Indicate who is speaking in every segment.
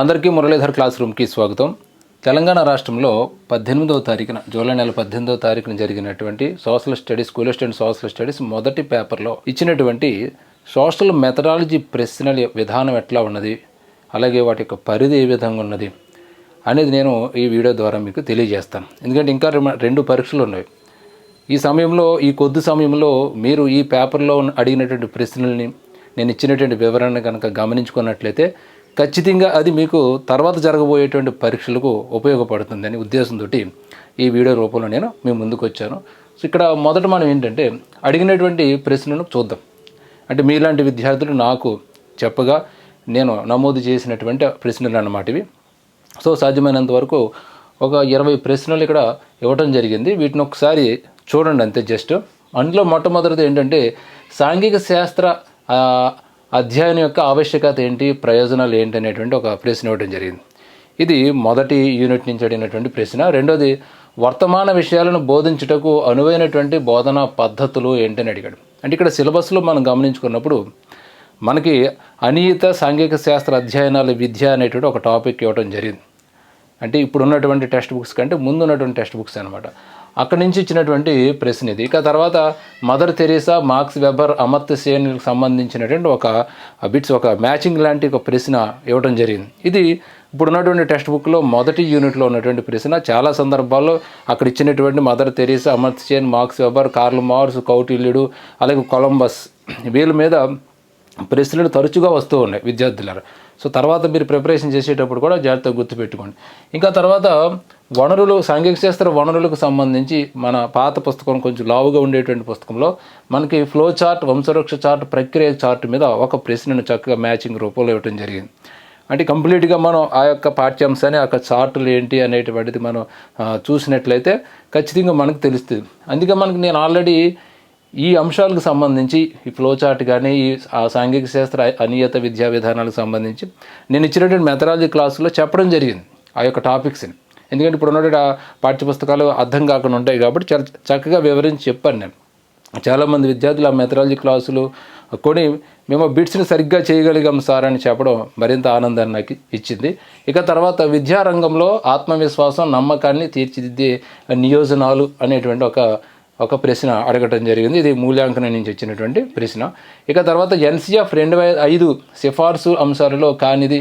Speaker 1: అందరికీ మురళీధర్ క్లాస్ రూమ్కి స్వాగతం. తెలంగాణ రాష్ట్రంలో పద్దెనిమిదవ తారీఖున జూలై నెల పద్దెనిమిదవ తారీఖున జరిగినటువంటి social studies school and social studies మొదటి పేపర్లో ఇచ్చినటువంటి సోషల్ మెథడాలజీ ప్రశ్నల విధానం ఎట్లా ఉన్నది అలాగే వాటి యొక్క పరిధి ఏ విధంగా ఉన్నది అనేది నేను ఈ వీడియో ద్వారా మీకు తెలియజేస్తాను. ఎందుకంటే ఇంకా రెండు పరీక్షలు ఉన్నాయి. ఈ సమయంలో ఈ కొద్ది సమయంలో మీరు ఈ పేపర్లో అడిగినటువంటి ప్రశ్నల్ని నేను ఇచ్చినటువంటి వివరణ కనుక గమనించుకున్నట్లయితే ఖచ్చితంగా అది మీకు తర్వాత జరగబోయేటువంటి పరీక్షలకు ఉపయోగపడుతుందని ఉద్దేశంతో ఈ వీడియో రూపంలో నేను మీ ముందుకు వచ్చాను. సో ఇక్కడ మొదట మనం ఏంటంటే అడిగినటువంటి ప్రశ్నను చూద్దాం. అంటే మీలాంటి విద్యార్థులు నాకు చెప్పగా నేను నమోదు చేసినటువంటి ప్రశ్నలు అన్నమాట ఇవి. సో సాధ్యమైనంత వరకు ఒక ఇరవై ప్రశ్నలు ఇక్కడ ఇవ్వటం జరిగింది. వీటిని ఒకసారి చూడండి అంతే జస్ట్. అందులో మొట్టమొదటిది ఏంటంటే సాంఘిక శాస్త్ర అధ్యయనం యొక్క ఆవశ్యకత ఏంటి ప్రయోజనాలు ఏంటి అనేటువంటి ఒక ప్రశ్న ఇవ్వడం జరిగింది. ఇది మొదటి యూనిట్ నుంచి అడిగినటువంటి ప్రశ్న. రెండోది వర్తమాన విషయాలను బోధించుటకు అనువైనటువంటి బోధనా పద్ధతులు ఏంటని అడిగాడు. అంటే ఇక్కడ సిలబస్లో మనం గమనించుకున్నప్పుడు మనకి అనియత సాంఘిక శాస్త్ర అధ్యయనాల విద్య అనేటువంటి ఒక టాపిక్ ఇవ్వడం జరిగింది. అంటే ఇప్పుడు ఉన్నటువంటి టెక్స్ట్ బుక్స్ కంటే ముందు ఉన్నటువంటి టెక్స్ట్ బుక్స్ అనమాట అక్కడి నుంచి ఇచ్చినటువంటి ప్రశ్న ఇది. ఇక తర్వాత mother Teresa Marx Weber Amartya సేన్కి సంబంధించినటువంటి ఒక బిట్స్ ఒక మ్యాచింగ్ లాంటి ఒక ప్రశ్న ఇవ్వడం జరిగింది. ఇది ఇప్పుడు ఉన్నటువంటి టెక్స్ట్ బుక్లో మొదటి యూనిట్లో ఉన్నటువంటి ప్రశ్న. చాలా సందర్భాల్లో అక్కడ ఇచ్చినటువంటి mother Teresa Amartya Sen Marx Weber Karl Marx కౌటిల్యుడు అలాగే కొలంబస్ వీళ్ళ మీద ప్రశ్నలు తరచుగా వస్తూ ఉన్నాయి విద్యార్థులారు. సో తర్వాత మీరు ప్రిపరేషన్ చేసేటప్పుడు కూడా జాగ్రత్తగా గుర్తుపెట్టుకోండి. ఇంకా తర్వాత వనరులు సాంఘిక శాస్త్ర వనరులకు సంబంధించి మన పాత పుస్తకం కొంచెం లావుగా ఉండేటువంటి పుస్తకంలో మనకి ఫ్లో చార్ట్ వంశవృక్ష చార్ట్ ప్రక్రియ చార్ట్ మీద ఒక ప్రశ్నను చక్కగా మ్యాచింగ్ రూపంలో ఇవ్వడం జరిగింది. అంటే కంప్లీట్గా మనం ఆ యొక్క పాఠ్యాంశాన్ని ఆ యొక్క చార్టులు ఏంటి అనేటువంటిది మనం చూసినట్లయితే ఖచ్చితంగా మనకు తెలుస్తుంది. అందుకే మనకి నేను ఆల్రెడీ ఈ అంశాలకు సంబంధించి ఈ ఫ్లో చార్ట్ కానీ ఈ ఆ సాంఘిక శాస్త్ర అనియత విద్యా విధానాలకు సంబంధించి నేను ఇచ్చినటువంటి మెథడాలజీ క్లాసులో చెప్పడం జరిగింది ఆ యొక్క టాపిక్స్ని ఎందుకంటే ఇప్పుడు ఉన్నటువంటి ఆ పాఠ్యపుస్తకాలు అర్థం కాకుండా ఉంటాయి కాబట్టి చక్కగా వివరించి చెప్పాను నేను. చాలామంది విద్యార్థులు ఆ మెథడాలజీ క్లాసులు కొని మేము బిట్స్ని సరిగ్గా చేయగలిగాం సార్ అని చెప్పడం మరింత ఆనందాన్ని నాకు ఇచ్చింది. ఇక తర్వాత విద్యారంగంలో ఆత్మవిశ్వాసం నమ్మకాన్ని తీర్చిదిద్దే నియోజనాలు అనేటువంటి ఒక ఒక ప్రశ్న అడగటం జరిగింది. ఇది మూల్యాంకనం నుంచి వచ్చినటువంటి ప్రశ్న. ఇక తర్వాత ఎన్సీఎఫ్ రెండు వేల ఐదు సిఫార్సు అంశాలలో కానిది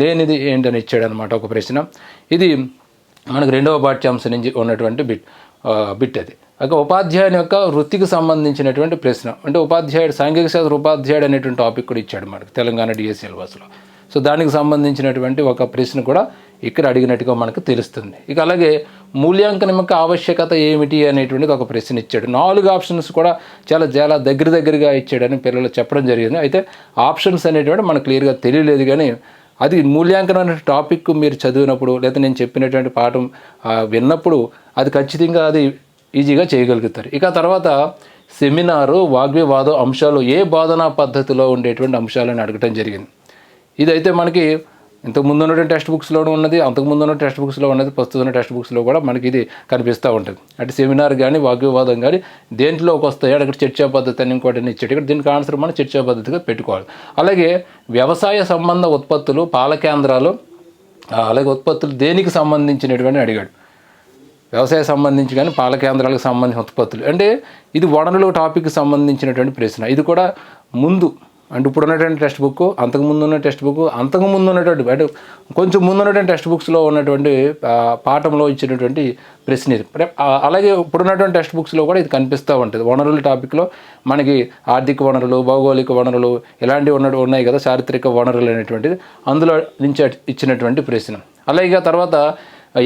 Speaker 1: లేనిది ఏంటని ఇచ్చాడనమాట ఒక ప్రశ్న. ఇది మనకు రెండవ పాఠ్యాంశం నుంచి ఉన్నటువంటి బిట్ బిట్ అది. ఒక ఉపాధ్యాయుని యొక్క వృత్తికి సంబంధించినటువంటి ప్రశ్న. అంటే ఉపాధ్యాయుడు సాంఘిక శాస్త్ర ఉపాధ్యాయుడు అనేటువంటి టాపిక్ కూడా ఇచ్చాడు మనకు తెలంగాణ డిఎస్ సిలబస్లో. సో దానికి సంబంధించినటువంటి ఒక ప్రశ్న కూడా ఇక్కడ అడిగినట్టుగా మనకు తెలుస్తుంది. ఇక అలాగే మూల్యాంకనం యొక్క ఆవశ్యకత ఏమిటి అనేటువంటిది ఒక ప్రశ్న ఇచ్చాడు. నాలుగు ఆప్షన్స్ కూడా చాలా చాలా దగ్గర దగ్గరగా ఇచ్చాడని పిల్లలు చెప్పడం జరిగింది. అయితే ఆప్షన్స్ అనేటువంటి మనకు క్లియర్గా తెలియలేదు కానీ అది మూల్యాంకనం అనే టాపిక్ మీరు చదివినప్పుడు లేదా నేను చెప్పినటువంటి పాఠం విన్నప్పుడు అది ఖచ్చితంగా అది ఈజీగా చేయగలుగుతారు. ఇక తర్వాత సెమినారు వాగ్వివాదం అంశాలు ఏ బోధనా పద్ధతిలో ఉండేటువంటి అంశాలను అడగటం జరిగింది. ఇదైతే మనకి ఇంతకు ముందు ఉన్నటువంటి టెక్స్ట్ బుక్స్లో ఉన్నది అంతకుముందు ఉన్న టెక్స్ట్ బుక్స్లో ఉన్నది ప్రస్తుతం ఉన్న టెక్స్ట్ బుక్స్లో కూడా మనకి ఇది కనిపిస్తూ ఉంటుంది. అంటే సెమినార్ కానీ వాగ్వివాదం కానీ దేంట్లోకి వస్తాయి? అక్కడ చర్చా పద్ధతి అని ఇంకోటి ఇచ్చేటి ఇక్కడ దీనికి ఆన్సర్ మనం చర్చా పద్ధతిగా పెట్టుకోవాలి. అలాగే వ్యవసాయ సంబంధ ఉత్పత్తులు పాల కేంద్రాలు అలాగే ఉత్పత్తులు దేనికి సంబంధించినటువంటి అడిగాడు. వ్యవసాయ సంబంధించి కానీ పాల కేంద్రాలకు సంబంధించిన ఉత్పత్తులు. అంటే ఇది వనరుల టాపిక్కి సంబంధించినటువంటి ప్రశ్న. ఇది కూడా ముందు అంటే ఇప్పుడు ఉన్నటువంటి టెక్స్ట్ బుక్ అంతకు ముందు ఉన్న టెక్స్ట్ బుక్ అంతకు ముందు ఉన్నటువంటి అంటే కొంచెం ముందు ఉన్నటువంటి టెక్స్ట్ బుక్స్లో ఉన్నటువంటి పాఠంలో ఇచ్చినటువంటి ప్రశ్న ఇది. అలాగే ఇప్పుడు ఉన్నటువంటి టెక్స్ట్ బుక్స్లో కూడా ఇది కనిపిస్తూ ఉంటుంది. వనరుల టాపిక్లో మనకి ఆర్థిక వనరులు భౌగోళిక వనరులు ఇలాంటివి ఉన్న ఉన్నాయి కదా చారిత్రక వనరులు అనేటువంటిది. అందులో నుంచి ఇచ్చినటువంటి ప్రశ్న. అలాగే తర్వాత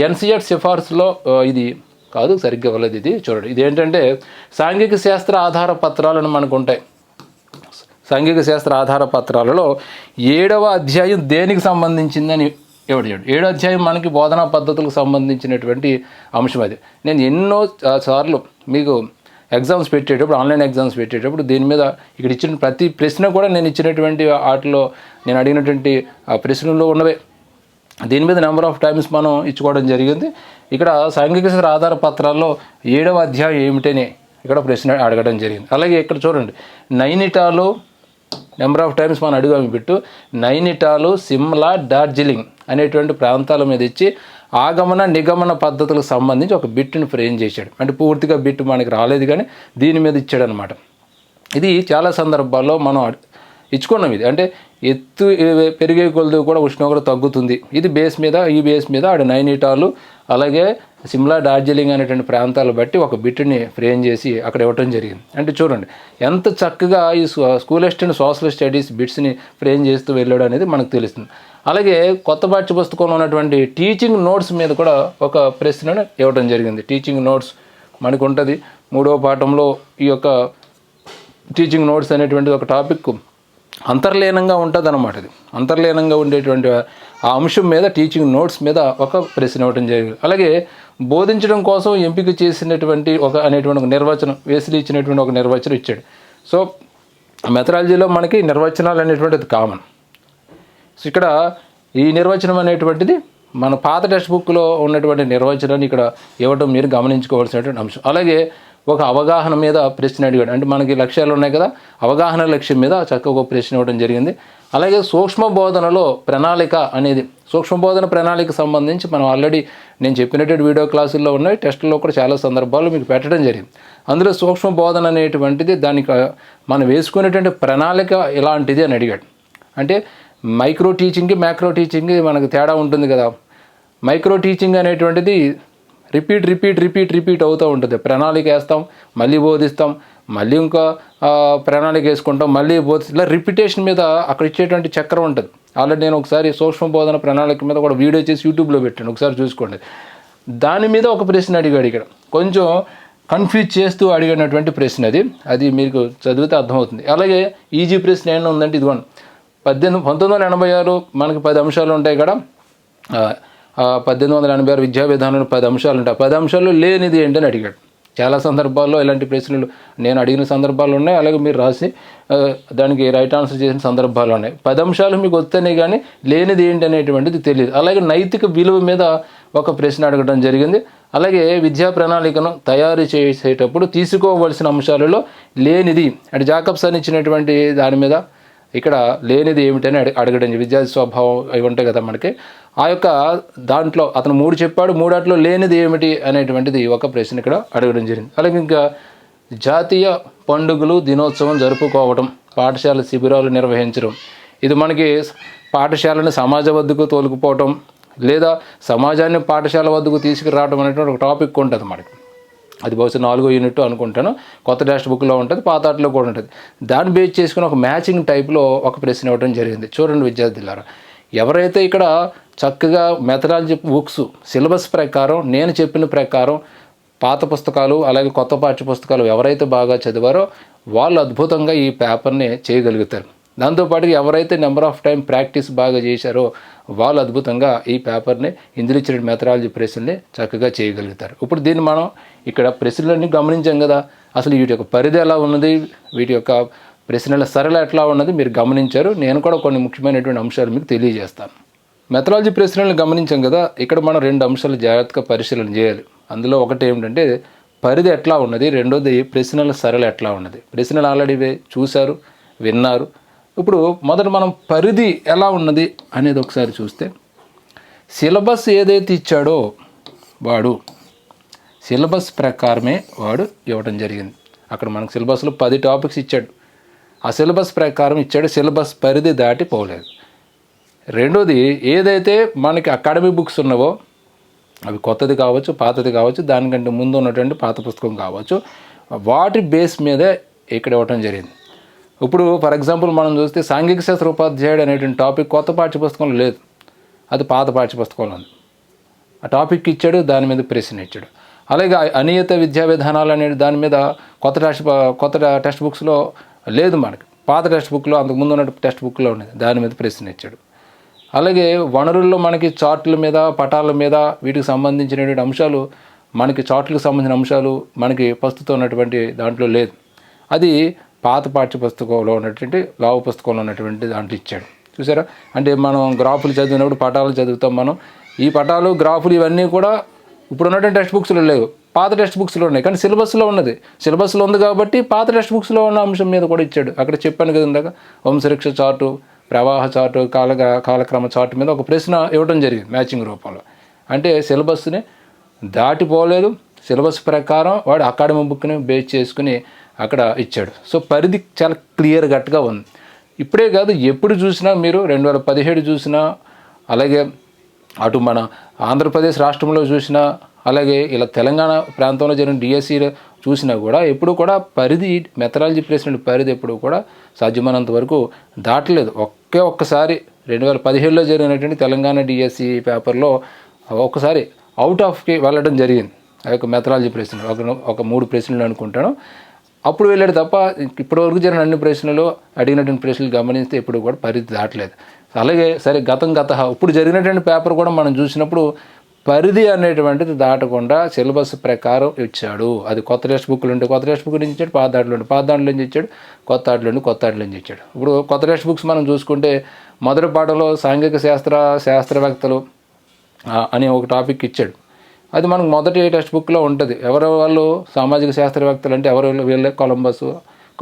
Speaker 1: ఎన్సీఎడ్ సిఫార్సులో ఇది కాదు సరిగ్గా ఇవ్వలేదు ఇది చూడండి. ఇది ఏంటంటే సాంఘిక శాస్త్ర ఆధార పత్రాలను మనకు ఉంటాయి సాంఘిక శాస్త్ర ఆధార పత్రాలలో ఏడవ అధ్యాయం దేనికి సంబంధించిందని ఎవడు చెప్పాడు ఏడో అధ్యాయం మనకి బోధనా పద్ధతులకు సంబంధించినటువంటి అంశం అది. నేను ఎన్నో సార్లు మీకు ఎగ్జామ్స్ పెట్టేటప్పుడు ఆన్లైన్ ఎగ్జామ్స్ పెట్టేటప్పుడు దీని మీద ఇక్కడ ఇచ్చిన ప్రతి ప్రశ్న కూడా నేను ఇచ్చినటువంటి వాటిలో నేను అడిగినటువంటి ఆ ప్రశ్నల్లో ఉన్నవే. దీని మీద నెంబర్ ఆఫ్ టైమ్స్ మనం ఇచ్చుకోవడం జరిగింది. ఇక్కడ సాంఘిక శాస్త్ర ఆధార పత్రాల్లో ఏడవ అధ్యాయం ఏమిటని ఇక్కడ ప్రశ్న అడగడం జరిగింది. అలాగే ఇక్కడ చూడండి. నైనిటాలు నెంబర్ ఆఫ్ టైమ్స్ మనం అడిగాము పెట్టు బిట్టు. నైనిటాలు సిమ్లా డార్జిలింగ్ అనేటువంటి ప్రాంతాల మీద ఇచ్చి ఆగమన నిగమన పద్ధతులకు సంబంధించి ఒక బిట్ని ఫ్రేమ్ చేశాడు. అంటే పూర్తిగా బిట్ మనకి రాలేదు కానీ దీని మీద ఇచ్చాడు అనమాట ఇది చాలా సందర్భాల్లో మనం అడ్- ఇచ్చుకున్నాం ఇది. అంటే ఎత్తు పెరిగే కొలది కూడా ఉష్ణోగ్రత తగ్గుతుంది. ఇది బేస్ మీద ఈ బేస్ మీద ఆడ నైనిటాలు అలాగే సిమ్లా డార్జిలింగ్ అనేటువంటి ప్రాంతాలు బట్టి ఒక బిట్ని ఫ్రేమ్ చేసి అక్కడ ఇవ్వటం జరిగింది. అంటే చూడండి ఎంత చక్కగా ఈ స్కూలిస్ట్ స్కూల్ సోషల్ స్టడీస్ బిట్స్ని ఫ్రేమ్ చేస్తూ వెళ్ళాడు అనేది మనకు తెలుస్తుంది. అలాగే కొత్త పాఠ్య పుస్తకంలో ఉన్నటువంటి టీచింగ్ నోట్స్ మీద కూడా ఒక ప్రశ్నను ఇవ్వడం జరిగింది. టీచింగ్ నోట్స్ మనకు ఉంటుంది మూడవ పాఠంలో ఈ యొక్క టీచింగ్ నోట్స్ అనేటువంటిది ఒక టాపిక్ అంతర్లీనంగా ఉంటుంది అనమాట ఇది. అంతర్లీనంగా ఉండేటువంటి ఆ అంశం మీద టీచింగ్ నోట్స్ మీద ఒక ప్రశ్న ఇవ్వడం జరిగింది. అలాగే బోధించడం కోసం ఎంపిక చేసినటువంటి ఒక అనేటువంటి ఒక నిర్వచనం వేసులు ఇచ్చినటువంటి ఒక నిర్వచనం ఇచ్చాడు. సో మెథడాలజీలో మనకి నిర్వచనాలు అనేటువంటిది కామన్ సో ఇక్కడ ఈ నిర్వచనం అనేటువంటిది మన పాత టెక్స్ట్ బుక్లో ఉన్నటువంటి నిర్వచనాన్ని ఇక్కడ ఇవ్వడం మీరు గమనించుకోవాల్సినటువంటి అంశం. అలాగే ఒక అవగాహన మీద ప్రశ్న అడిగాడు. అంటే మనకి లక్ష్యాలు ఉన్నాయి కదా అవగాహన లక్ష్యం మీద చక్కగా ఒక ప్రశ్న ఇవ్వడం జరిగింది. అలాగే సూక్ష్మ బోధనలో ప్రణాళిక అనేది సూక్ష్మ బోధన ప్రణాళిక సంబంధించి మనం ఆల్రెడీ నేను చెప్పినటువంటి వీడియో క్లాసుల్లో ఉన్నాయి టెస్టుల్లో కూడా చాలా సందర్భాలు మీకు పెట్టడం జరిగింది. అందులో సూక్ష్మ బోధన అనేటువంటిది దానికి మనం వేసుకునేటువంటి ప్రణాళిక ఇలాంటిది అని అడిగాడు. అంటే మైక్రో టీచింగ్కి మ్యాక్రో టీచింగ్కి మనకు తేడా ఉంటుంది కదా. మైక్రో టీచింగ్ అనేటువంటిది రిపీట్ రిపీట్ రిపీట్ రిపీట్ అవుతూ ఉంటుంది. ప్రణాళిక వేస్తాం మళ్ళీ బోధిస్తాం మళ్ళీ ఇంకా ప్రణాళిక వేసుకుంటాం మళ్ళీ బోధి ఇలా రిపిటేషన్ మీద అక్కడ ఇచ్చేటువంటి చక్రం ఉంటుంది. ఆల్రెడీ నేను ఒకసారి సూక్ష్మ బోధన ప్రణాళిక మీద కూడా వీడియో చేసి యూట్యూబ్లో పెట్టాను. ఒకసారి చూసుకోండి. దాని మీద ఒక ప్రశ్న అడిగాడు ఇక్కడ. కొంచెం కన్ఫ్యూజ్ చేస్తూ అడిగినటువంటి ప్రశ్న అది. అది మీకు చదివితే అర్థమవుతుంది. అలాగే ఈజీ ప్రశ్న ఏమైనా ఉందంటే ఇదిగోండి. పద్దెనిమిది పంతొమ్మిది వందల ఎనభై ఆరు మనకి పది అంశాలు ఉంటాయి ఇక్కడ పద్దెనిమిది వందల ఎనభై ఆరు విద్యా విధానంలో పది అంశాలు ఉంటాయి. పది అంశాలు లేనిది ఏంటని అడిగాడు. చాలా సందర్భాల్లో ఇలాంటి ప్రశ్నలు నేను అడిగిన సందర్భాలు ఉన్నాయి. అలాగే మీరు రాసి దానికి రైట్ ఆన్సర్ చేసిన సందర్భాలు ఉన్నాయి. పది అంశాలు మీకు వస్తేనే కానీ లేనిది ఏంటి అనేటువంటిది తెలియదు. అలాగే నైతిక విలువ మీద ఒక ప్రశ్న అడగడం జరిగింది. అలాగే విద్యా ప్రణాళికను తయారు చేసేటప్పుడు తీసుకోవలసిన అంశాలలో లేనిది అంటే జాకబ్స్ అని ఇచ్చినటువంటి దాని మీద ఇక్కడ లేనిది ఏమిటని అడగడం విద్యార్థి స్వభావం అవి ఉంటాయి కదా మనకి. ఆ యొక్క దాంట్లో అతను మూడు చెప్పాడు మూడాట్లో లేనిది ఏమిటి అనేటువంటిది ఒక ప్రశ్న ఇక్కడ అడగడం జరిగింది. అలాగే ఇంకా జాతీయ పండుగలు దినోత్సవం జరుపుకోవడం పాఠశాల శిబిరాలు నిర్వహించడం ఇది మనకి పాఠశాలను సమాజ వద్దకు తోలుకుపోవటం లేదా సమాజాన్ని పాఠశాల వద్దకు తీసుకురావడం అనేటువంటి ఒక టాపిక్ ఉంటుంది మనకి. అది బహుశా నాలుగో యూనిట్ అనుకుంటాను. కొత్త టెక్స్ట్ బుక్లో ఉంటుంది పాత ఆటలో కూడా ఉంటుంది. దాన్ని బేస్ చేసుకుని ఒక మ్యాచింగ్ టైప్లో ఒక ప్రశ్న ఇవ్వడం జరిగింది. చూడండి విద్యార్థులారా. ఎవరైతే ఇక్కడ చక్కగా మెథడాలజీ బుక్స్ సిలబస్ ప్రకారం నేను చెప్పిన ప్రకారం పాత పుస్తకాలు అలాగే కొత్త పాఠ్య పుస్తకాలు ఎవరైతే బాగా చదివారో వాళ్ళు అద్భుతంగా ఈ పేపర్ని చేయగలుగుతారు. దాంతోపాటు ఎవరైతే నెంబర్ ఆఫ్ టైం ప్రాక్టీస్ బాగా చేశారో వాళ్ళు అద్భుతంగా ఈ పేపర్ని ఇందులో మెథడాలజీ ప్రశ్నల్ని చక్కగా చేయగలుగుతారు. ఇప్పుడు దీన్ని మనం ఇక్కడ ప్రశ్నలన్నీ గమనించాం కదా. అసలు వీటి యొక్క పరిధి ఎలా ఉన్నది? వీటి యొక్క ప్రశ్నల సరళ ఎట్లా ఉన్నది మీరు గమనించారు. నేను కూడా కొన్ని ముఖ్యమైనటువంటి అంశాలు మీకు తెలియజేస్తాను. మెథడాలజీ ప్రశ్నలను గమనించాం కదా ఇక్కడ మనం రెండు అంశాలు జాగ్రత్తగా పరిశీలన చేయాలి. అందులో ఒకటి ఏమిటంటే పరిధి ఎట్లా ఉన్నది? రెండోది ప్రశ్నల సరళ ఎట్లా ఉన్నది? ప్రశ్నలు ఆల్రెడీ చూశారు విన్నారు. ఇప్పుడు మొదట మనం పరిధి ఎలా ఉన్నది అనేది ఒకసారి చూస్తే సిలబస్ ఏదైతే ఇచ్చాడో వాడు సిలబస్ ప్రకారమే వాడు ఇవ్వడం జరిగింది. అక్కడ మనకు సిలబస్లో పది టాపిక్స్ ఇచ్చాడు. ఆ సిలబస్ ప్రకారం ఇచ్చాడు సిలబస్ పరిధి దాటి పోలేదు. రెండోది ఏదైతే మనకి అకాడమిక్ బుక్స్ ఉన్నవో అవి కొత్తది కావచ్చు పాతది కావచ్చు దానికంటే ముందు ఉన్నటువంటి పాత పుస్తకం కావచ్చు వాటి బేస్ మీదే ఇక్కడ ఇవ్వటం జరిగింది. ఇప్పుడు ఫర్ ఎగ్జాంపుల్ మనం చూస్తే సాంఘిక శాస్త్ర ఉపాధ్యాయుడు అనేటువంటి టాపిక్ కొత్త పాఠ్యపుస్తకంలో లేదు. అది పాత పాఠ్యపుస్తకంలో ఉంది. ఆ టాపిక్ ఇచ్చాడు దాని మీద ప్రశ్న ఇచ్చాడు. అలాగే అనియత విద్యా విధానాలు అనే దాని మీద కొత్త టెక్స్ట్ కొత్త టెక్స్ట్ బుక్స్లో లేదు మనకి. పాత టెక్స్ట్ బుక్లో అంతకుముందు ఉన్న టెక్స్ట్ బుక్లో ఉండేది. దాని మీద ప్రశ్న ఇచ్చాడు. అలాగే వనరుల్లో మనకి చార్ట్ల మీద పటాల మీద వీటికి సంబంధించినటువంటి అంశాలు మనకి చార్ట్లకు సంబంధించిన అంశాలు మనకి ప్రస్తుతం ఉన్నటువంటి దాంట్లో లేదు. అది పాత పాఠ్య పుస్తకంలో ఉన్నటువంటి లావు పుస్తకంలో ఉన్నటువంటి దాంట్లో ఇచ్చాడు. చూసారా? అంటే మనం గ్రాఫులు చదివినప్పుడు పటాలు చదువుతాం మనం. ఈ పటాలు గ్రాఫులు ఇవన్నీ కూడా ఇప్పుడు ఉన్నటువంటి టెక్స్ట్ బుక్స్లో లేవు. పాత టెక్స్ట్ బుక్స్లో ఉన్నాయి. కానీ సిలబస్లో ఉన్నది. సిలబస్లో ఉంది కాబట్టి పాత టెక్స్ట్ బుక్స్లో ఉన్న అంశం మీద కూడా ఇచ్చాడు. అక్కడ చెప్పాను కదా ఇందాక. వంశరక్ష చార్టు ప్రవాహ చార్టు కాల కాలక్రమ చార్టు మీద ఒక ప్రశ్న ఇవ్వడం జరిగింది మ్యాచింగ్ రూపంలో. అంటే సిలబస్ని దాటిపోలేదు. సిలబస్ ప్రకారం వాడు అకాడమీ బుక్ని బేస్ చేసుకుని అక్కడ ఇచ్చాడు. సో పరిధి చాలా క్లియర్ కట్గా ఉంది. ఇప్పుడే కాదు ఎప్పుడు చూసినా మీరు రెండు వేల పదిహేడు చూసినా అలాగే అటు మన ఆంధ్రప్రదేశ్ రాష్ట్రంలో చూసినా అలాగే ఇలా తెలంగాణ ప్రాంతంలో జరిగిన డిఎస్సీలో చూసినా కూడా ఎప్పుడు కూడా పరిధి మెథడాలజీ ప్రశ్నల పరిధి ఎప్పుడు కూడా సాధ్యమైనంత వరకు దాటలేదు. ఒకే ఒక్కసారి రెండు వేల పదిహేడులో జరిగినటువంటి తెలంగాణ డిఎస్సి పేపర్లో ఒక్కసారి అవుట్ ఆఫ్కి వెళ్ళడం జరిగింది. ఆ యొక్క మెథడాలజీ ప్రశ్నలు ఒక ఒక మూడు ప్రశ్నలు అనుకుంటాను. అప్పుడు వెళ్ళాడు తప్ప ఇప్పటివరకు జరిగిన అన్ని ప్రశ్నలు అడిగినటువంటి ప్రశ్నలు గమనిస్తే ఇప్పుడు కూడా పరిధి దాటలేదు. అలాగే సరే గతం గత ఇప్పుడు జరిగినటువంటి పేపర్ కూడా మనం చూసినప్పుడు పరిధి అనేటువంటిది దాటకుండా సిలబస్ ప్రకారం ఇచ్చాడు. అది కొత్త టెక్స్ట్ బుక్లు ఉంటే కొత్త టెక్స్ట్ బుక్ నుంచి ఇచ్చాడు పాత దాంట్లో ఉంటే పాత దాంట్లో నుంచి ఇచ్చాడు కొత్త ఆటలు ఉండి కొత్త ఆటలు నుంచి ఇచ్చాడు. ఇప్పుడు కొత్త టెక్స్ట్ బుక్స్ మనం చూసుకుంటే మొదటి పాటలో సాంఘిక శాస్త్ర శాస్త్రవేత్తలు అనే అని ఒక టాపిక్ ఇచ్చాడు. అది మనకు మొదటి టెక్స్ట్ బుక్లో ఉంటుంది. ఎవరు వాళ్ళు సామాజిక శాస్త్రవేత్తలు అంటే ఎవరు వీళ్ళే Columbus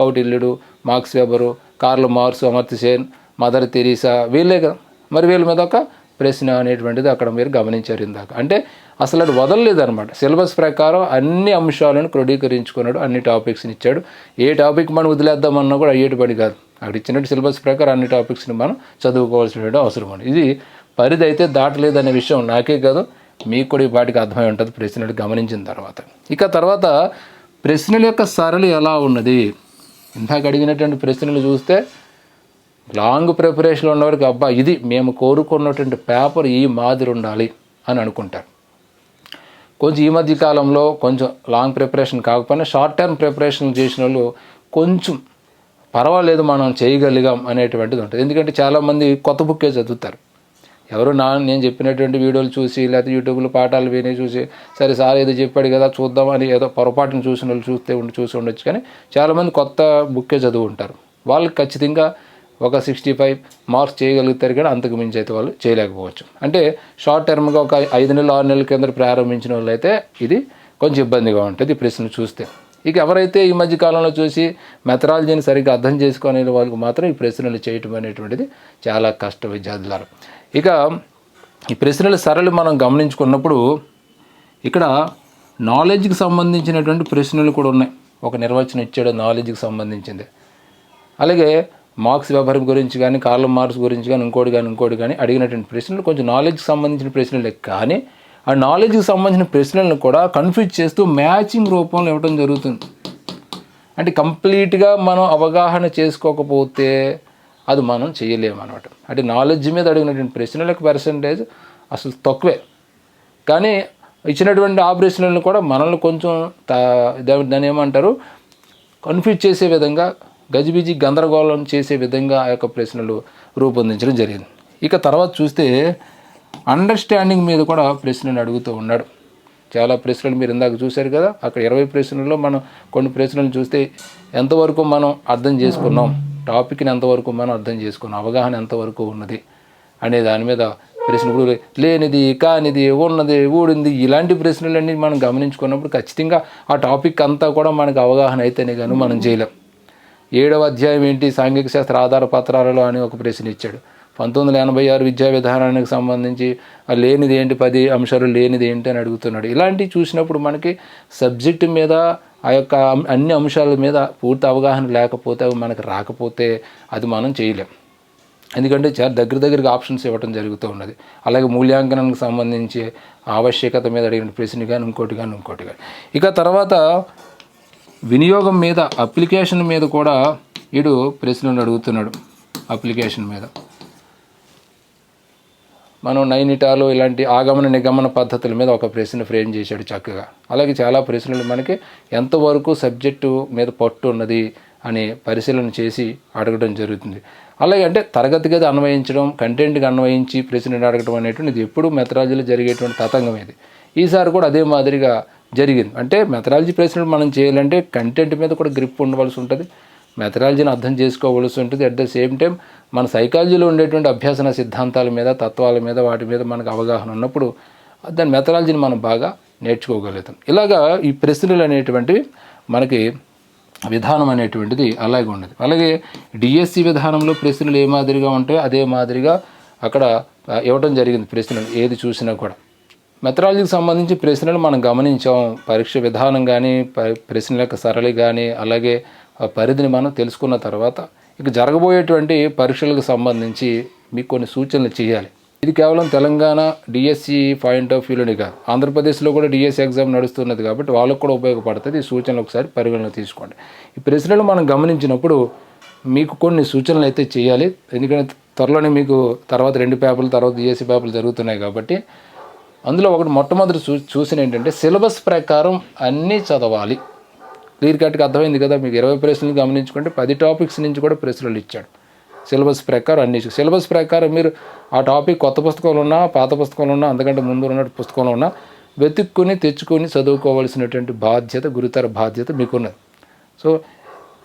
Speaker 1: కౌటిల్యుడు Marx Weber Karl Marx Amartya Sen mother Teresa వీళ్ళే కదా. మరి వీళ్ళ మీద ఒక ప్రశ్న అనేటువంటిది అక్కడ మీరు గమనించారు ఇందాక. అంటే అసలు అది వదలలేదు అనమాట సిలబస్ ప్రకారం అన్ని అంశాలను క్రోడీకరించుకున్నాడు అన్ని టాపిక్స్ని ఇచ్చాడు. ఏ టాపిక్ మనం వదిలేద్దామన్నా కూడా అయ్యేటి పని కాదు. అక్కడ ఇచ్చినట్టు సిలబస్ ప్రకారం అన్ని టాపిక్స్ని మనం చదువుకోవాల్సిన అవసరం ఉంది. ఇది పరిధి అయితే దాటలేదనే విషయం నాకే కాదు. మీకు కూడా ఈ పాటికి అర్థమై ఉంటుంది. ప్రశ్నలు గమనించిన తర్వాత. ఇక తర్వాత ప్రశ్నల యొక్క సరళి ఎలా ఉన్నది? ఇందాక అడిగినటువంటి ప్రశ్నలు చూస్తే లాంగ్ ప్రిపరేషన్లో ఉన్నవారికి అబ్బా ఇది మేము కోరుకున్నటువంటి పేపర్ ఈ మాదిరి ఉండాలి అని అనుకుంటారు. కొంచెం ఈ మధ్య కాలంలో కొంచెం లాంగ్ ప్రిపరేషన్ కాకపోయినా షార్ట్ టర్మ్ ప్రిపరేషన్ చేసిన వాళ్ళు కొంచెం పర్వాలేదు మనం చేయగలిగాం అనేటువంటిది ఉంటుంది. ఎందుకంటే చాలామంది కొత్త బుక్కే చదువుతారు. ఎవరు నా నేను చెప్పినటువంటి వీడియోలు చూసి లేకపోతే యూట్యూబ్లో పాఠాలు విని చూసి సరే సార్ ఏదో చెప్పాడు కదా చూద్దామని ఏదో పొరపాటును చూసిన వాళ్ళు చూస్తే ఉండి చూసి ఉండొచ్చు. కానీ చాలామంది కొత్త బుక్కే చదువు ఉంటారు వాళ్ళకి ఖచ్చితంగా ఒక సిక్స్టీ ఫైవ్ మార్క్స్ చేయగలుగుతారు కానీ అంతకు మించి అయితే వాళ్ళు చేయలేకపోవచ్చు. అంటే షార్ట్ టర్మ్గా ఒక ఐదు నెలలు ఆరు నెలల కింద ప్రారంభించిన వాళ్ళు అయితే ఇది కొంచెం ఇబ్బందిగా ఉంటుంది ప్రశ్న చూస్తే. ఇక ఎవరైతే ఈ మధ్య కాలంలో చూసి మెథడాలజీని సరిగ్గా అర్థం చేసుకునే వాళ్ళకి మాత్రం ఈ ప్రశ్నలు చేయటం అనేటువంటిది చాలా కష్ట విద్యార్థులారు. ఇక ఈ ప్రశ్నల సరళి మనం గమనించుకున్నప్పుడు ఇక్కడ నాలెడ్జ్కి సంబంధించినటువంటి ప్రశ్నలు కూడా ఉన్నాయి. ఒక నిర్వచనం ఇచ్చాడు నాలెడ్జ్కి సంబంధించింది. అలాగే మార్క్స్ వ్యవహారం గురించి కానీ కార్ల మార్క్స్ గురించి కానీ ఇంకోటి కానీ ఇంకోటి కానీ అడిగినటువంటి ప్రశ్నలు కొంచెం నాలెడ్జ్కి సంబంధించిన ప్రశ్నలే. కానీ ఆ నాలెడ్జ్కి సంబంధించిన ప్రశ్నలను కూడా కన్ఫ్యూజ్ చేస్తూ మ్యాచింగ్ రూపంలో ఇవ్వడం జరుగుతుంది. అంటే కంప్లీట్గా మనం అవగాహన చేసుకోకపోతే అది మనం చేయలేమన్నమాట. అంటే నాలెడ్జ్ మీద అడిగినటువంటి ప్రశ్నలకు పర్సంటేజ్ అసలు తక్కువే. కానీ ఇచ్చినటువంటి ఆ ప్రశ్నలను కూడా మనల్ని కొంచెం తా- దాన్ని ఏమంటారు? కన్ఫ్యూజ్ చేసే విధంగా గజిబిజి గందరగోళం చేసే విధంగా ఆ యొక్క ప్రశ్నలు రూపొందించడం జరిగింది. ఇక తర్వాత చూస్తే అండర్స్టాండింగ్ మీద కూడా ప్రశ్నలు అడుగుతూ ఉన్నాడు. చాలా ప్రశ్నలు మీరు ఇందాక చూశారు కదా అక్కడ ఇరవై ప్రశ్నల్లో మనం కొన్ని ప్రశ్నలు చూస్తే ఎంతవరకు మనం అర్థం చేసుకున్నాం టాపిక్ని ఎంతవరకు మనం అర్థం చేసుకున్నాం అవగాహన ఎంతవరకు ఉన్నది అనే దాని మీద ప్రశ్నలు లేనిది కానిది ఉన్నది ఊడింది ఇలాంటి ప్రశ్నలన్నీ మనం గమనించుకున్నప్పుడు ఖచ్చితంగా ఆ టాపిక్ అంతా కూడా మనకు అవగాహన అయితేనే కానీ మనం చేయలేం. ఏడవ అధ్యాయం ఏంటి? సాంఘిక శాస్త్ర ఆధార పత్రాలలో అని ఒక ప్రశ్న ఇచ్చాడు. పంతొమ్మిది వందల ఎనభై ఆరు విద్యా విధానానికి సంబంధించి లేనిది ఏంటి? పది అంశాలు లేనిది ఏంటి అని అడుగుతున్నాడు. ఇలాంటివి చూసినప్పుడు మనకి సబ్జెక్టు మీద ఆ యొక్క అన్ని అంశాల మీద పూర్తి అవగాహన లేకపోతే అవి మనకు రాకపోతే అది మనం చేయలేం. ఎందుకంటే చాలా దగ్గర దగ్గరగా ఆప్షన్స్ ఇవ్వడం జరుగుతూ ఉన్నది. అలాగే మూల్యాంకనానికి సంబంధించి ఆవశ్యకత మీద అడిగిన ప్రశ్న కానీ ఇంకోటి కానీ ఇంకోటి కానీ ఇక తర్వాత వినియోగం మీద అప్లికేషన్ మీద కూడా వీడు ప్రశ్నలు అడుగుతున్నాడు. అప్లికేషన్ మీద. మనం నైనిటాలు ఇలాంటి ఆగమన నిగమన పద్ధతుల మీద ఒక ప్రశ్న ఫ్రేమ్ చేశాడు చక్కగా. అలాగే చాలా ప్రశ్నలు మనకి ఎంతవరకు సబ్జెక్టు మీద పట్టు ఉన్నది అని పరిశీలన చేసి అడగడం జరుగుతుంది. అలాగే అంటే తరగతి గది అన్వయించడం కంటెంట్కి అన్వయించి ప్రశ్నలు అడగడం అనేటువంటిది ఇది ఎప్పుడు మెథడాలజీలో జరిగేటువంటి తతంగం ఇది. ఈసారి కూడా అదే మాదిరిగా జరిగింది. అంటే మెథడాలజీ ప్రశ్నలు మనం చేయాలంటే కంటెంట్ మీద కూడా గ్రిప్ ఉండవలసి ఉంటుంది. మెథడాలజీని అర్థం చేసుకోవలసి ఉంటుంది. అట్ ద సేమ్ టైం మన సైకాలజీలో ఉండేటువంటి అభ్యాసన సిద్ధాంతాల మీద తత్వాల మీద వాటి మీద మనకు అవగాహన ఉన్నప్పుడు దాని మెథడాలజీని మనం బాగా నేర్చుకోగలుగుతాం. ఇలాగా ఈ ప్రశ్నలు అనేటువంటివి మనకి విధానం అనేటువంటిది అలాగే ఉండదు. అలాగే డిఎస్సి విధానంలో ప్రశ్నలు ఏ మాదిరిగా ఉంటాయో అదే మాదిరిగా అక్కడ ఇవ్వడం జరిగింది ప్రశ్నలు. ఏది చూసినా కూడా. మెథడాలజీకి సంబంధించి ప్రశ్నలు మనం గమనించాం. పరీక్ష విధానం కానీ ప- ప్రశ్నల యొక్క సరళి కానీ అలాగే ఆ పరిధిని మనం తెలుసుకున్న తర్వాత ఇక జరగబోయేటువంటి పరీక్షలకు సంబంధించి మీకు కొన్ని సూచనలు చేయాలి. ఇది కేవలం తెలంగాణ డిఎస్సి పాయింట్ ఆఫ్ వ్యూలోనే కాదు. ఆంధ్రప్రదేశ్లో కూడా డిఎస్సి ఎగ్జామ్ నడుస్తున్నది కాబట్టి వాళ్ళకు కూడా ఉపయోగపడుతుంది. ఈ సూచనలు ఒకసారి పరిగణన తీసుకోండి. ఈ ప్రశ్నలు మనం గమనించినప్పుడు మీకు కొన్ని సూచనలు అయితే చేయాలి. ఎందుకంటే త్వరలోనే మీకు తర్వాత రెండు పేపర్లు తర్వాత డిఎస్సి పేపర్లు జరుగుతున్నాయి కాబట్టి అందులో ఒకటి మొట్టమొదటి చూ చూసిన ఏంటంటే సిలబస్ ప్రకారం అన్నీ చదవాలి. క్లియర్ కట్గా అర్థమైంది కదా మీకు ఇరవై ప్రశ్నలు గమనించుకుంటే పది టాపిక్స్ నుంచి కూడా ప్రశ్నలు ఇచ్చాడు. సిలబస్ ప్రకారం అన్ని సిలబస్ ప్రకారం మీరు ఆ టాపిక్ కొత్త పుస్తకంలో ఉన్నా పాత పుస్తకంలో ఉన్నా అంతకంటే ముందు ఉన్న పుస్తకంలో ఉన్నా వెతుక్కుని తెచ్చుకొని చదువుకోవాల్సినటువంటి బాధ్యత గురుతర బాధ్యత మీకున్నది. సో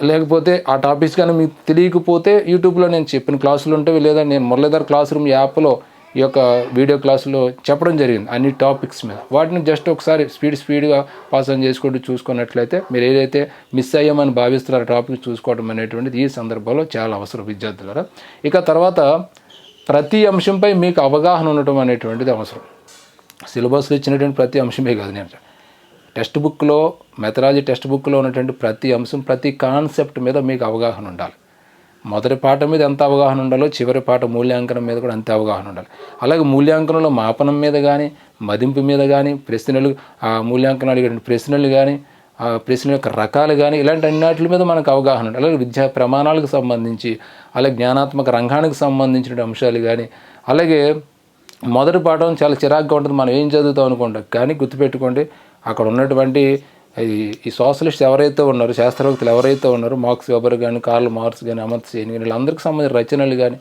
Speaker 1: లేకపోతే ఆ టాపిక్స్ కానీ మీకు తెలియకపోతే యూట్యూబ్లో నేను చెప్పిన క్లాసులు ఉంటే లేదా నేను మురళీధర్ క్లాస్ రూమ్ యాప్లో ఈ యొక్క వీడియో క్లాసులో చెప్పడం జరిగింది అన్ని టాపిక్స్ మీద. వాటిని జస్ట్ ఒకసారి స్పీడ్ స్పీడ్గా పాస్ ఆన్ చేసుకుంటూ చూసుకున్నట్లయితే మీరు ఏదైతే మిస్ అయ్యామని భావిస్తున్నారో టాపిక్ చూసుకోవడం అనేటువంటిది ఈ సందర్భంలో చాలా అవసరం విద్యార్థులారా. ఇక తర్వాత ప్రతి అంశంపై మీకు అవగాహన ఉండటం అనేటువంటిది అవసరం. సిలబస్లో ఇచ్చినటువంటి ప్రతి అంశమే కాదు నేను టెక్స్ట్ బుక్లో మెథడాలజీ టెక్స్ట్ బుక్లో ఉన్నటువంటి ప్రతి అంశం ప్రతి కాన్సెప్ట్ మీద మీకు అవగాహన ఉండాలి. మొదటి పాట మీద ఎంత అవగాహన ఉండాలో చివరి పాట మూల్యాంకనం మీద కూడా అంతే అవగాహన ఉండాలి. అలాగే మూల్యాంకనంలో మాపనం మీద కానీ మదింపు మీద కానీ ప్రశ్నలు ఆ మూల్యాంకనం అడిగిన ప్రశ్నలు కానీ ఆ ప్రశ్నల యొక్క రకాలు కానీ ఇలాంటి అన్నిటి మీద మనకు అవగాహన ఉండాలి. అలాగే విద్యా ప్రమాణాలకు సంబంధించి అలాగే జ్ఞానాత్మక రంగానికి సంబంధించిన అంశాలు కానీ అలాగే మొదటి పాఠం చాలా చిరాగ్గా ఉంటుంది. మనం ఏం చదువుతాం అనుకుంటాం కానీ గుర్తుపెట్టుకోండి అక్కడ ఉన్నటువంటి ఈ ఈ సోషలిస్ట్ ఎవరైతే ఉన్నారో శాస్త్రవేత్తలు ఎవరైతే ఉన్నారో మార్క్స్ వెబర్ కానీ కార్ల్ మార్క్స్ కానీ అమర్త్ సేన్ కానీ వీళ్ళందరికీ సంబంధించిన రచనలు కానీ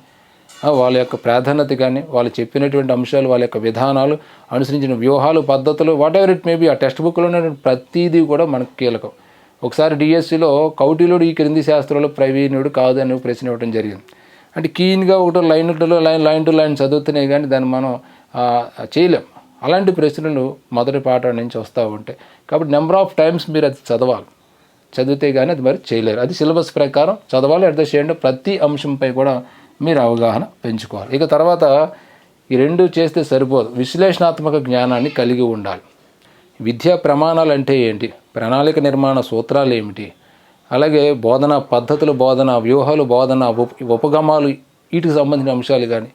Speaker 1: వాళ్ళ యొక్క ప్రాధాన్యత కానీ వాళ్ళు చెప్పినటువంటి అంశాలు వాళ్ళ యొక్క విధానాలు అనుసరించిన వ్యూహాలు పద్ధతులు వాట్ ఎవర్ ఇట్ మేబీ ఆ టెక్స్ట్ బుక్లో ఉన్నటువంటి ప్రతిదీ కూడా మనకు కీలకం. ఒకసారి డిఎస్సిలో కౌటిలుడు ఈ క్రింది శాస్త్రంలో ప్రవీణుడు కాదు అని ప్రశ్న ఇవ్వడం జరిగింది. అంటే కీన్గా ఒకటో line to line line to line చదువుతున్నాయి కానీ దాన్ని మనం చేయలేం. అలాంటి ప్రశ్నలు మొదటి పాఠం నుంచి వస్తూ ఉంటాయి. కాబట్టి నెంబర్ ఆఫ్ టైమ్స్ మీరు అది చదవాలి. చదివితే కానీ అది మరి చేయలేరు. అది సిలబస్ ప్రకారం చదవాలి అట్ ద సేమ్ ప్రతి అంశంపై కూడా మీరు అవగాహన పెంచుకోవాలి. ఇక తర్వాత ఈ రెండు చేస్తే సరిపోదు. విశ్లేషణాత్మక జ్ఞానాన్ని కలిగి ఉండాలి. విద్యా ప్రమాణాలు అంటే ఏంటి? ప్రణాళిక నిర్మాణ సూత్రాలు ఏమిటి? అలాగే బోధన పద్ధతులు బోధన వ్యూహాలు బోధన ఉప ఉపగమాలు వీటికి సంబంధించిన అంశాలు కానీ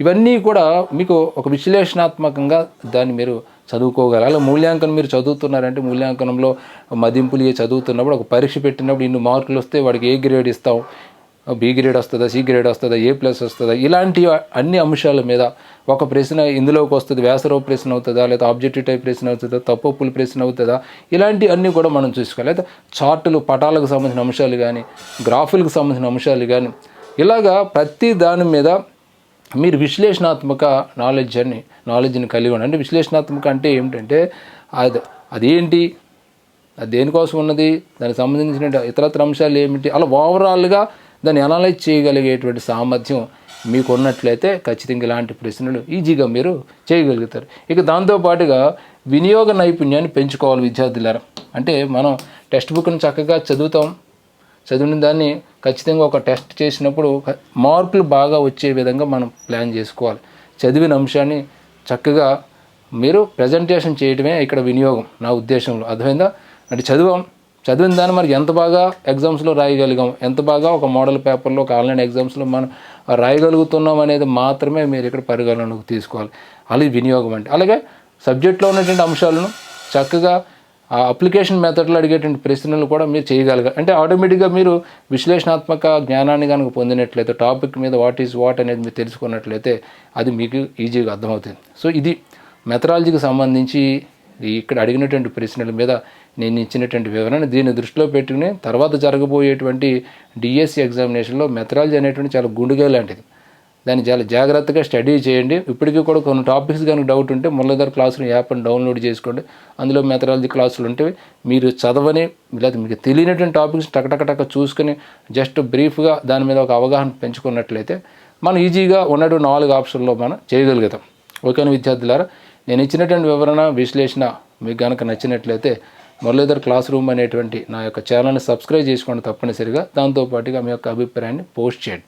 Speaker 1: ఇవన్నీ కూడా మీకు ఒక విశ్లేషణాత్మకంగా దాన్ని మీరు చదువుకోగలరు. అలా మూల్యాంకనం మీరు చదువుతున్నారంటే మూల్యాంకనంలో మదింపులు ఏ చదువుతున్నప్పుడు ఒక పరీక్ష పెట్టినప్పుడు ఇన్ని మార్కులు వస్తే వాడికి ఏ గ్రేడ్ ఇస్తాం? బి గ్రేడ్ వస్తుందా? సి గ్రేడ్ వస్తుందా? ఏ ప్లస్ వస్తుందా? ఇలాంటి అన్ని అంశాల మీద ఒక ప్రశ్న ఇందులోకి వస్తుంది. వ్యాసరావు ప్రశ్న అవుతుందా? లేదా ఆబ్జెక్టివ్ టైప్ ప్రశ్న అవుతుందా? తప్పుల ప్రశ్న అవుతుందా? ఇలాంటి అన్నీ కూడా మనం చూసుకోవాలి. లేదా చార్టులు పటాలకు సంబంధించిన అంశాలు కానీ గ్రాఫులకు సంబంధించిన అంశాలు కానీ ఇలాగా ప్రతి దాని మీద మీరు విశ్లేషణాత్మక నాలెడ్జ్ అని నాలెడ్జ్ని కలిగి ఉండండి. విశ్లేషణాత్మక అంటే ఏమిటంటే అది అదేంటి అది దేనికోసం ఉన్నది? దానికి సంబంధించిన ఇతరత్ర అంశాలు ఏమిటి? అలా ఓవరాల్గా దాన్ని అనలైజ్ చేయగలిగేటువంటి సామర్థ్యం మీకు ఉన్నట్లయితే ఖచ్చితంగా ఇలాంటి ప్రశ్నలు ఈజీగా మీరు చేయగలుగుతారు. ఇక దాంతోపాటుగా వినియోగ నైపుణ్యాన్ని పెంచుకోవాలి విద్యార్థులారా. అంటే మనం టెక్స్ట్ బుక్ని చక్కగా చదువుతాం. చదివిన దాన్ని ఖచ్చితంగా ఒక టెస్ట్ చేసినప్పుడు మార్కులు బాగా వచ్చే విధంగా మనం ప్లాన్ చేసుకోవాలి. చదివిన అంశాన్ని చక్కగా మీరు ప్రజెంటేషన్ చేయడమే ఇక్కడ వినియోగం నా ఉద్దేశంలో. అర్థమైందా? అంటే చదివాం చదివిన దాన్ని మరి ఎంత బాగా ఎగ్జామ్స్లో రాయగలిగాం? ఎంత బాగా ఒక మోడల్ పేపర్లో ఒక ఆన్లైన్ ఎగ్జామ్స్లో మనం రాయగలుగుతున్నాం అనేది మాత్రమే మీరు ఇక్కడ పరిగణనకు తీసుకోవాలి. అది వినియోగం అంటే అలాగే సబ్జెక్ట్లో ఉన్నటువంటి అంశాలను చక్కగా ఆ అప్లికేషన్ మెథడ్లో అడిగేటువంటి ప్రశ్నలు కూడా మీరు చేయగలగాలి అంటే ఆటోమేటిక్గా మీరు విశ్లేషణాత్మక జ్ఞానాన్ని కనుక పొందినట్లయితే టాపిక్ మీద వాట్ ఈజ్ వాట్ అనేది మీరు తెలుసుకున్నట్లయితే అది మీకు ఈజీగా అర్థమవుతుంది. సో ఇది మెథడాలజీకి సంబంధించి ఇక్కడ అడిగినటువంటి ప్రశ్నల మీద నేను ఇచ్చినటువంటి వివరణ. దీన్ని దృష్టిలో పెట్టుకుని తర్వాత జరగబోయేటువంటి డిఎస్సి ఎగ్జామినేషన్లో మెథడాలజీ అనేటువంటి చాలా గుండుగా లాంటిది. దాన్ని చాలా జాగ్రత్తగా స్టడీ చేయండి. ఇప్పటికీ కూడా కొన్ని టాపిక్స్ కనుక డౌట్ ఉంటే మురళీధర్ క్లాస్ రూమ్ యాప్ని డౌన్లోడ్ చేసుకోండి. అందులో మెథడాలజీ క్లాసులు ఉంటే మీరు చదవని లేదా మీకు తెలియనటువంటి టాపిక్స్ టకటకటక చూసుకుని చూసుకొని జస్ట్ బ్రీఫ్గా దాని మీద ఒక అవగాహన పెంచుకున్నట్లయితే మనం ఈజీగా ఉన్నటువంటి నాలుగు ఆప్షన్లో మనం చేయగలుగుతాం. ఓకేనా విద్యార్థులారా నేను ఇచ్చినటువంటి వివరణ విశ్లేషణ మీకు కనుక నచ్చినట్లయితే మురళీధర్ క్లాస్ రూమ్ అనేటువంటి నా యొక్క ఛానల్ని సబ్స్క్రైబ్ చేసుకోండి తప్పనిసరిగా. దాంతోపాటుగా మీ యొక్క అభిప్రాయాన్ని పోస్ట్ చేయండి.